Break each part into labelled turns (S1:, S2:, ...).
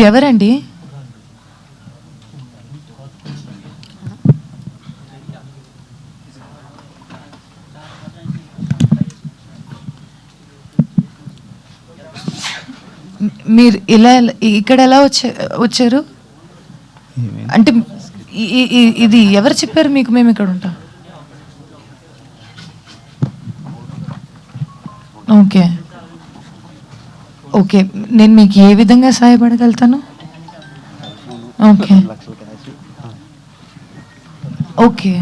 S1: ఇది ఎవరండి? మీరు ఇలా ఎలా- ఇక్కడ ఎలా వచ్చే వచ్చారు? అంటే ఇది ఎవరు చెప్పారు మీకు మేము ఇక్కడ ఉంటాం? ఓకే. ఓకే నేను మీకు ఏ విధంగా సహాయపడగలుగుతాను ఓకే ఓకే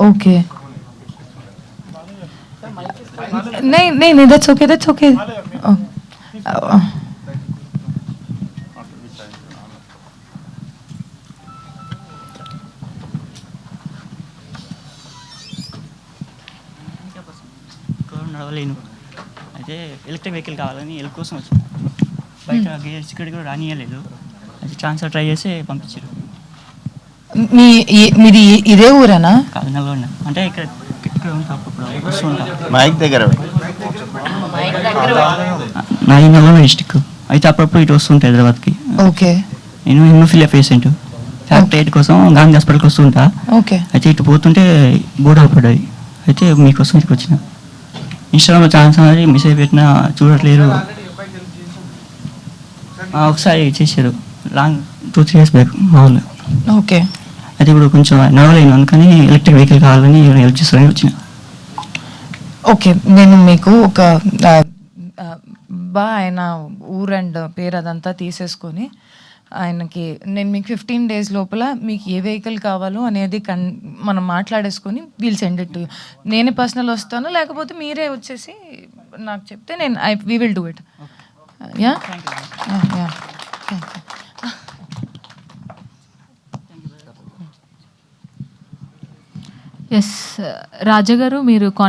S1: ఓకే नहीं नहीं नहीं that's okay that's okay oh. Uh,
S2: ఎక్కువ నడవలేను అయితే ఎలక్ట్రిక్ వెహికల్ కావాలని ఎల్ కోసం వచ్చింది బయట గేట్స్ ఇక్కడ కూడా రానియలేదు. అది ట్రాన్స్ఫర్ ట్రై చేసి పంపించారు
S1: మీ మీది ఇదే ఊరేనా?
S2: కాదు నల్గొండ అంటే ఇక్కడ ఇక్కడ ఉంటా అప్పుడు వస్తూ ఉంటా.
S3: మైక్ దగ్గర
S2: నాది నల్గొండ డిస్టిక్ అయితే అప్పుడప్పుడు ఇటు వస్తుంటా హైదరాబాద్కి.
S1: ఓకే.
S2: నేను హిమోఫిలియా పేషెంట్ ఫ్యాక్టరీ ఎయిట్ కోసం గాంధీ హాస్పిటల్కి వస్తుంటా.
S1: ఓకే.
S2: అయితే ఇటు పోతుంటే బోర్డు పడ్డది అయితే మీకోసం ఇక్కడికి వచ్చిన. ఇన్స్టాగ్రామ్లో ఛాన్స్ అనేది మెసేజ్ పెట్టినా చూడట్లేరు ఆ, ఒకసారి చేశారు long two three years back మా వాళ్ళు
S1: ఓకే
S2: అయితే ఇప్పుడు కొంచెం నడవలేను అందుకని ఎలక్ట్రిక్ వెహికల్ కావాలని హెల్ప్ చేస్తారని వచ్చిన
S1: ఓకే నేను మీకు ఒక బా ఆయన ఊరు అండ్ పేరు అదంతా తీసేసుకొని ఆయనకి నేను మీకు ఫిఫ్టీన్ డేస్ లోపల మీకు ఏ వెహికల్ కావాలో అనేది కన్ మనం మాట్లాడేసుకొని వీల్ సెండ్ ఇట్ నేనే పర్సనల్ వస్తాను లేకపోతే మీరే వచ్చేసి నాకు చెప్తే నేను I we will do it yeah yeah
S4: yes Raja గారు మీరు కాన్ఫిడెంట్